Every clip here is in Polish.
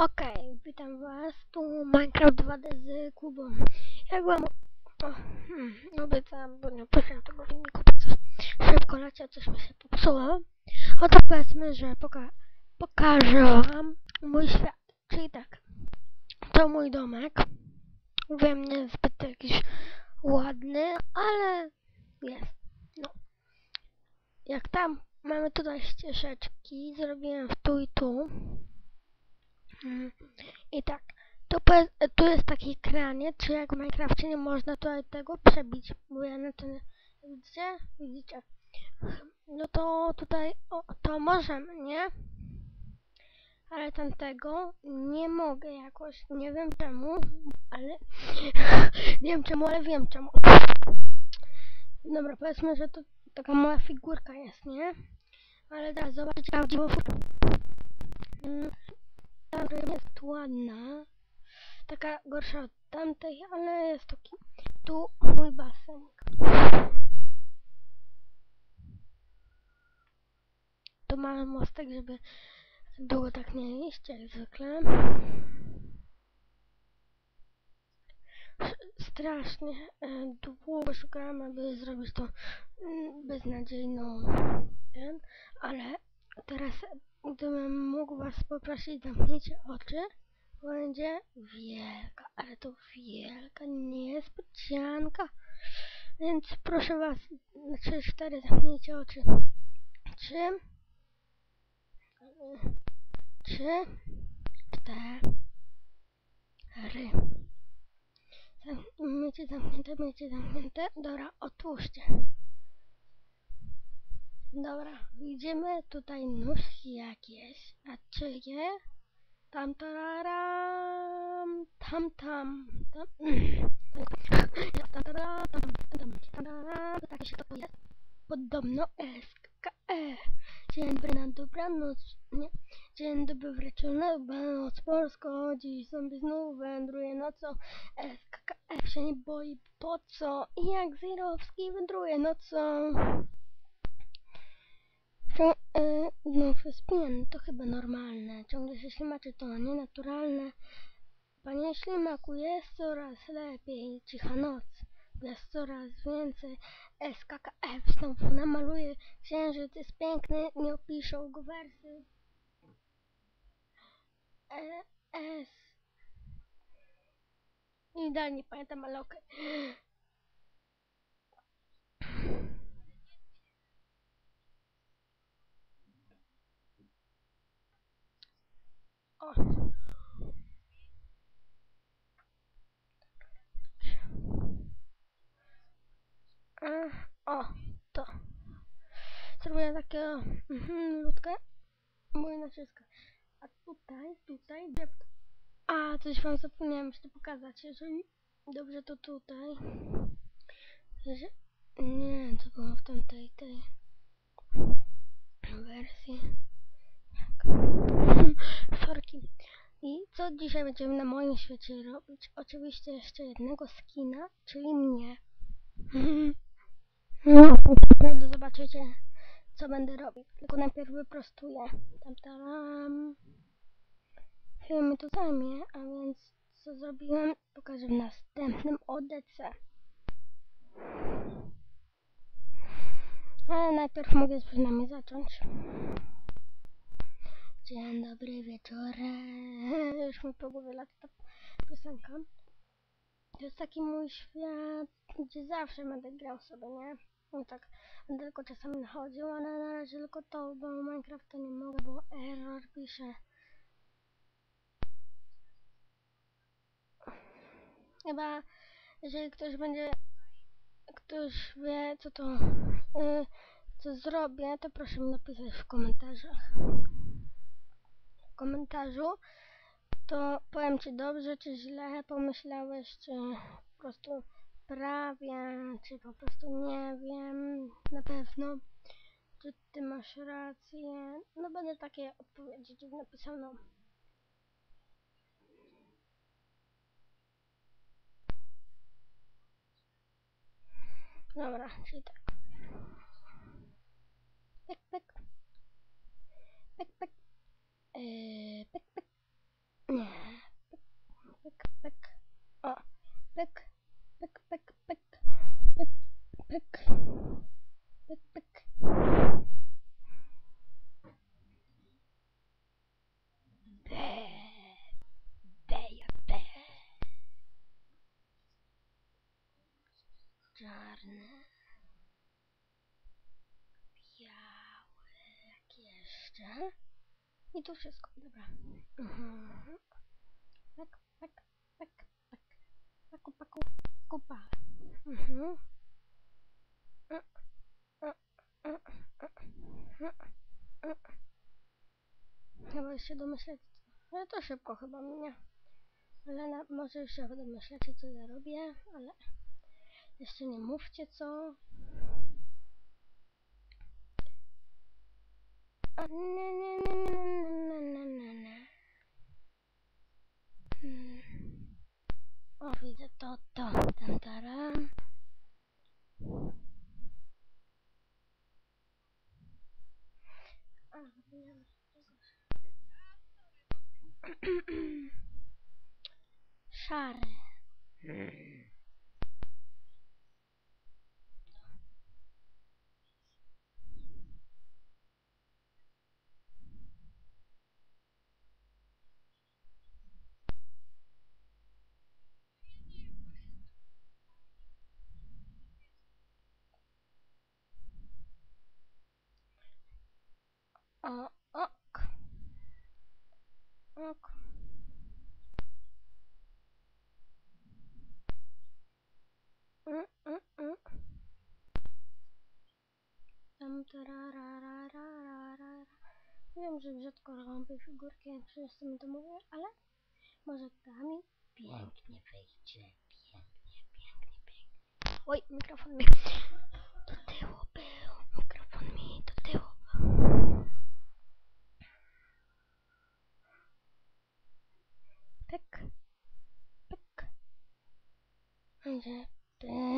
Okej, witam was, tu Minecraft 2D z Kubą. Jak wam... O, hmm, obiecałam, bo nie puszczam tego filmiku, bo coś szybko leci, a coś mi się popsuło. Oto powiedzmy, że poka pokażę wam mój świat. Czyli tak, to mój domek. Wiem, nie zbyt jakiś ładny, ale jest. No. Jak tam mamy tutaj ścieżeczki, zrobiłem w tu i tu. Mm, I tak, tu, tu jest taki kranie, czy jak w Minecrafcie nie można tutaj tego przebić, bo ja na to nie... Widzicie? Widzicie? No to tutaj, o, to możemy, nie? Ale tamtego nie mogę jakoś, nie wiem czemu, ale... nie wiem czemu, ale wiem czemu. Dobra, powiedzmy, że to taka mała figurka jest, nie? Ale teraz zobaczcie prawdziwą figurkę. Mm, ta ryba jest ładna. Taka gorsza od tamtej, ale jest taki. Tu mój basenik. Tu mamy mostek, żeby długo tak nie iść, jak zwykle. Sz- Strasznie e, długo szukałam, aby zrobić to mm, beznadziejną ten, ale teraz gdybym mógł was poprosić, zamknijcie oczy, będzie wielka, ale to wielka niespodzianka. Więc proszę was, na 3, 4 zamknijcie oczy. Trzy, trzy, cztery. Zam- Miejcie zamknięte, miejcie zamknięte. Dobra, otwórzcie. Dobra, widzimy tutaj nóżki jakieś. A czyje? Tam tararam, tam tam, tam. Tam tararam, tam tam, tam tararam. Tak się to jest. Podobno SKE. Dzień dobry na dobranoc. Nie. Dzień dobry wieczór, noc Polsko. Dziś zombie znów wędruje nocą. SKE się nie boi po co? I jak Zirowski wędruje nocą. Cią, znów jest pijan, to chyba normalne. Ciągle się ślimaczy, to nienaturalne. Panie ślimaku, jest coraz lepiej. Cicha noc, jest coraz więcej. SKKF znowu namaluje. Księżyc jest piękny, nie opiszą go wersy. E, S. I dalej nie pamiętam, ale okej. O. E, o, to. Zrobię takiego mhm, ludkę, bo naciska. A tutaj, tutaj. A, coś wam zapomniałem jeszcze pokazać. Jeżeli dobrze, to tutaj. Że... Nie, to było w tamtej tej wersji. Tak. Sorki. I co dzisiaj będziemy na moim świecie robić? Oczywiście jeszcze jednego skina, czyli mnie. Naprawdę zobaczycie, co będę robić. Tylko najpierw wyprostuję. Tam, tam. Chwilę mi to zajmie, a więc co zrobiłem, pokażę w następnym ODC. Ale najpierw mogę przynajmniej zacząć. Dzień dobry wieczorem. Już mi po głowie lata ta piosenka. To jest taki mój świat, gdzie zawsze będę grał sobie, nie? No tak, będę tylko czasami nachodził, ale na razie tylko to, bo Minecrafta nie mogę, bo error pisze. Chyba, jeżeli ktoś będzie, ktoś wie, co to, y, co zrobię, to proszę mi napisać w komentarzach. Komentarzu, to powiem Ci dobrze, czy źle pomyślałeś, czy po prostu prawie, czy po prostu nie wiem, na pewno, czy Ty masz rację. No będę takie odpowiedzi Ci napisał, no. Dobra, czyli tak. Pek, pek. Pek, pek. Yy, pyk, pyk. Nie. Pyk, pyk. O. Pyk, pyk, pyk, pyk. Pyk, pyk. Pyk, pyk. Czarne. Białe. Jak jeszcze? I to wszystko, dobra. Mhm. Pak, pak, pak, pak. Paku, paku, kupa. Mhm. Chyba już się domyśleć, ale to szybko chyba minie. Ale na, może już się domyślacie co ja robię, ale jeszcze nie mówcie co. Mm. Ho finito tutto. Tantaram. Share. A, ok. Ok. Mm, mm, mm. Tam tarararararara. Wiem, że brzydko robię figurki, jak często mi to mówię, ale może kami pięknie wyjdzie. Pięknie, pięknie, pięknie. Oj, mikrofon mi da, da.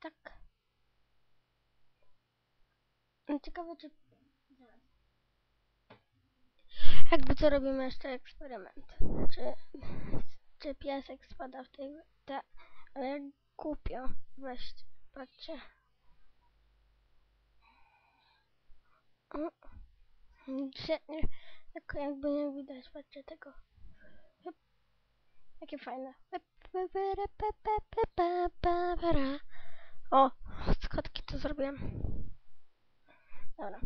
Tak. No, Ciekawe, czy... Jakby co robimy jeszcze eksperyment. Czy, czy piesek spada w tej... Te, ale jak głupio. Weźcie, patrzcie. Tak jakby nie widać, patrzcie tego. Jakie fajne. O, z kotki to zrobiłem. Dobra.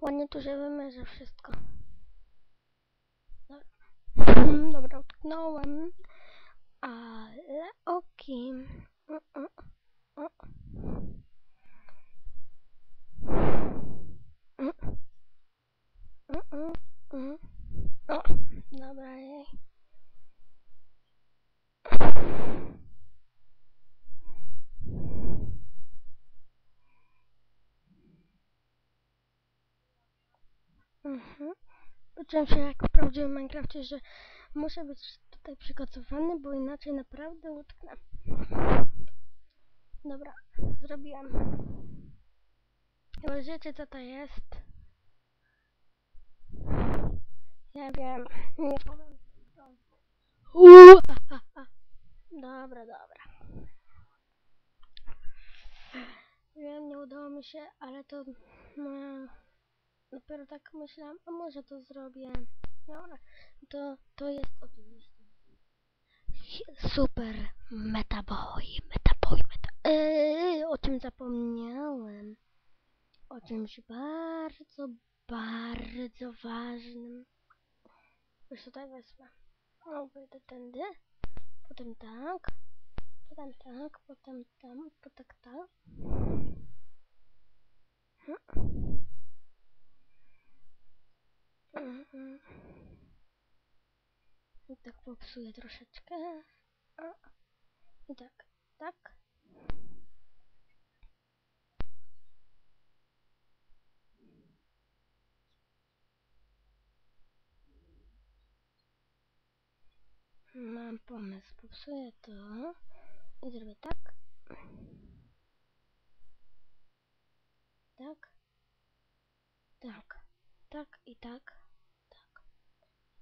Ładnie tu się wymyrzy wszystko. Dobra, utknąłem. Ale mm, mm. O, dobra, jej. Mhm. uczyłem się jak w prawdziwym Minecrafcie, że muszę być tutaj przygotowany, bo inaczej naprawdę utknę. Dobra, zrobiłam. Chyba wiecie co to jest? Ja wiem, nie powiem. Uuu. Dobra, dobra. Wiem, nie udało mi się, ale to no, dopiero tak myślałam, a może to zrobię. To, to jest oczywiście super metaboy, metaboy, meta... Eee, o czym zapomniałem? O czymś bardzo, bardzo ważnym. Już tutaj wezmę. O, wejdę tędy. Potem tak. Potem tak, potem tam, potem tak. Mhm. I tak popsuję troszeczkę. I tak, tak. Mam pomysł, popsuję to i zrobię tak. Tak. Tak. Tak i. Tak.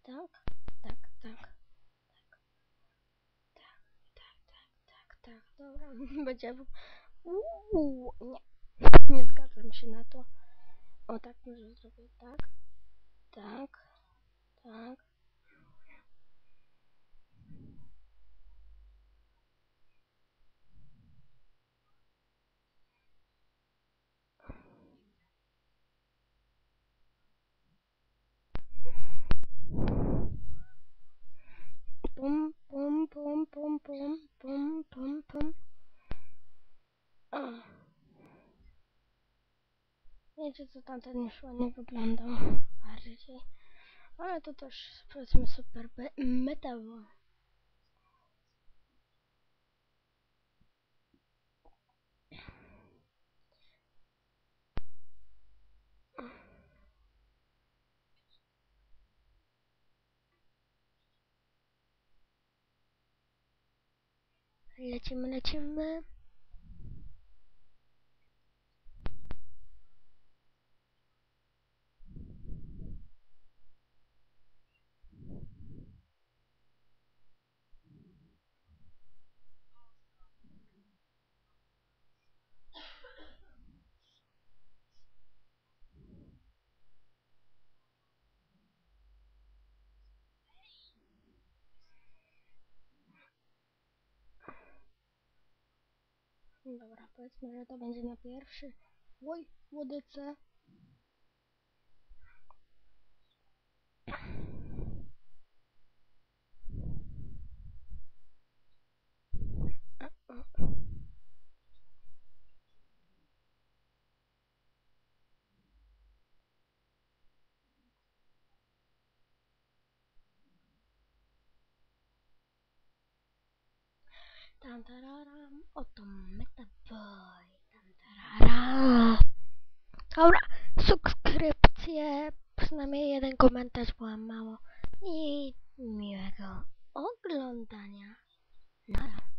Tak. Tak, tak. Tak. Tak, tak, tak, tak, tak. Dobra, będzie... Uuu, nie. Nie zgadzam się na to. O tak może zrobię tak. Tak. Tak. Pum, pum, pum, pum, pum, pum, pum, pum. O. Wiecie co tamten już ładnie wyglądał bardziej. Ale to też powiedzmy super 알려주면 알지만 Dobra, powiedzmy, że to będzie na pierwszy. Oj, łodyce. Tam tararam, oto metaboy. Dobra, subskrypcje, przynajmniej jeden komentarz była mało. I miłego oglądania. Nara.